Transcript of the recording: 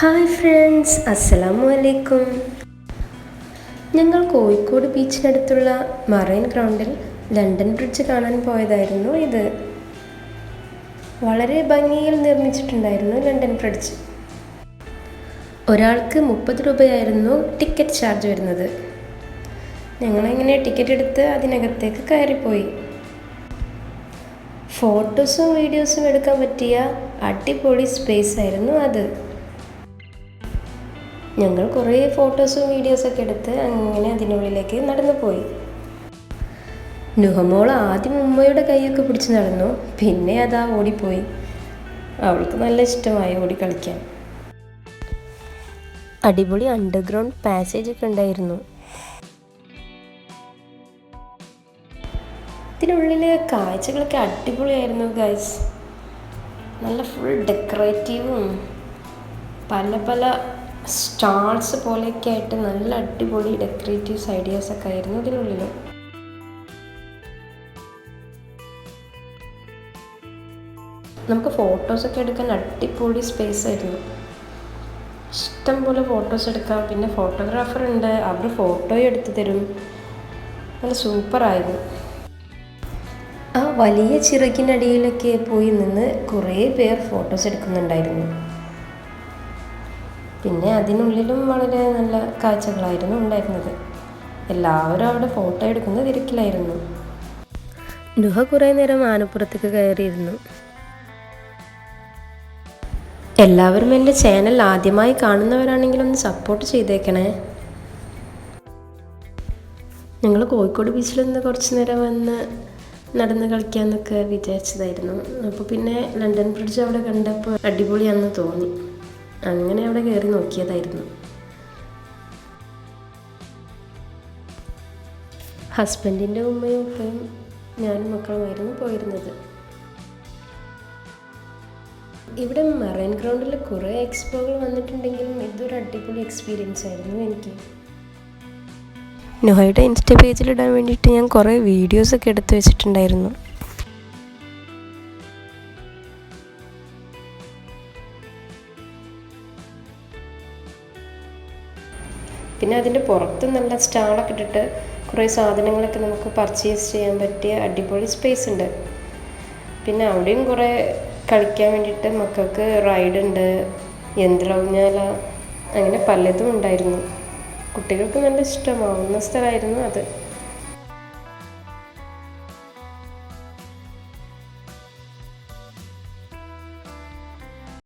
Hi friends അസ്സലാമു അലൈക്കും ഞങ്ങൾ കോഴിക്കോട് ബീച്ചിനടുത്തുള്ള മറൈൻ ഗ്രൗണ്ടിൽ ലണ്ടൻ ബ്രിഡ്ജ് കാണാൻ പോയതായിരുന്നു ഇത്. വളരെ ഭംഗിയിൽ നിർമ്മിച്ചിട്ടുണ്ടായിരുന്നു ലണ്ടൻ ബ്രിഡ്ജ് ഒരാൾക്ക് മുപ്പത് രൂപയായിരുന്നു ടിക്കറ്റ് ചാർജ് വരുന്നത്. ഞങ്ങളെങ്ങനെ ടിക്കറ്റ് എടുത്ത് അതിനകത്തേക്ക് കയറിപ്പോയി. ഫോട്ടോസും വീഡിയോസും എടുക്കാൻ പറ്റിയ അടിപൊളി സ്പേസ് ആയിരുന്നു അത്. ഞങ്ങൾ കുറേ ഫോട്ടോസും വീഡിയോസൊക്കെ എടുത്ത് അങ്ങനെ അതിനുള്ളിലേക്ക് നടന്നു പോയി. നുഹമോൾ ആദ്യം ഉമ്മയുടെ കൈയൊക്കെ പിടിച്ച് നടന്നു. പിന്നെ അതാ ഓടിപ്പോയി. അവൾക്ക് നല്ല ഇഷ്ടമായി ഓടി കളിക്കാൻ അടിപൊളി അണ്ടർഗ്രൗണ്ട് പാസേജ് ഒക്കെ ഉണ്ടായിരുന്നു. ഇതിനുള്ളിലെ കാഴ്ചകളൊക്കെ അടിപൊളിയായിരുന്നു ഗൈസ് നല്ല ഫുൾ ഡെക്കറേറ്റീവും പല പല സ്റ്റാൾസ് പോലെയൊക്കെ ആയിട്ട് നല്ല അടിപൊളി ഡെക്കറേറ്റീവ്സ് ഐഡിയാസ് ഒക്കെ ആയിരുന്നു ഇതിനുള്ളിൽ നമുക്ക് ഫോട്ടോസൊക്കെ എടുക്കാൻ അടിപൊളി സ്പേസ് ആയിരുന്നു. ഇഷ്ടം പോലെ ഫോട്ടോസ് എടുക്കാം. പിന്നെ ഫോട്ടോഗ്രാഫർ ഉണ്ട്. അവർ ഫോട്ടോയും എടുത്തു തരും. നല്ല സൂപ്പറായിരുന്നു ആ വലിയ ചിറകിനടിയിലൊക്കെ പോയി നിന്ന് കുറേ പേർ ഫോട്ടോസ് എടുക്കുന്നുണ്ടായിരുന്നു. പിന്നെ അതിനുള്ളിലും വളരെ നല്ല കാഴ്ചകളായിരുന്നു ഉണ്ടായിരുന്നത്. എല്ലാവരും അവിടെ ഫോട്ടോ എടുക്കുന്ന തിരക്കിലായിരുന്നു. നുഹ കുറേ നേരം ആനപ്പുറത്തേക്ക് കയറിയിരുന്നു. എല്ലാവരും എന്റെ ചാനൽ ആദ്യമായി കാണുന്നവരാണെങ്കിൽ ഒന്ന് സപ്പോർട്ട് ചെയ്തേക്കണേ. ഞങ്ങൾ കോഴിക്കോട് ബീച്ചിൽ നിന്ന് കുറച്ച് നേരം വന്ന് നടന്ന് കളിക്കാമെന്നൊക്കെ വിചാരിച്ചതായിരുന്നു. അപ്പോൾ പിന്നെ ലണ്ടൻ ബ്രിഡ്ജ് അവിടെ കണ്ടപ്പോൾ അടിപൊളിയാണെന്ന് തോന്നി. അങ്ങനെ അവിടെ കയറി നോക്കിയതായിരുന്നു. ഹസ്ബൻഡിന്റെ ഉമ്മയും ഉപ്പയും ഞാനും മക്കളുമായിരുന്നു പോയിരുന്നത്. ഇവിടെ മറൈൻ ഗ്രൗണ്ടിൽ കുറേ എക്സ്പോകൾ വന്നിട്ടുണ്ടെങ്കിലും ഇതൊരു അടിപൊളി എക്സ്പീരിയൻസ് ആയിരുന്നു എനിക്ക്. നോഹയുടെ ഇൻസ്റ്റ പേജിൽ ഇടാൻ വേണ്ടിയിട്ട് ഞാൻ കുറേ വീഡിയോസൊക്കെ എടുത്തു വെച്ചിട്ടുണ്ടായിരുന്നു. പിന്നെ അതിന്റെ പുറത്ത് നല്ല സ്റ്റാളൊക്കെ ഇട്ടിട്ട് കുറേ സാധനങ്ങളൊക്കെ നമുക്ക് പർച്ചേസ് ചെയ്യാൻ പറ്റിയ അടിപൊളി സ്പേസ് ഉണ്ട്. പിന്നെ അവിടെയും കുറേ കളിക്കാൻ വേണ്ടിയിട്ട് മക്കൾക്ക് റൈഡ് ഉണ്ട് യന്ത്ര അങ്ങനെ പലതും ഉണ്ടായിരുന്നു. കുട്ടികൾക്ക് നല്ല ഇഷ്ടമാവുന്ന സ്ഥലമായിരുന്നു അത്.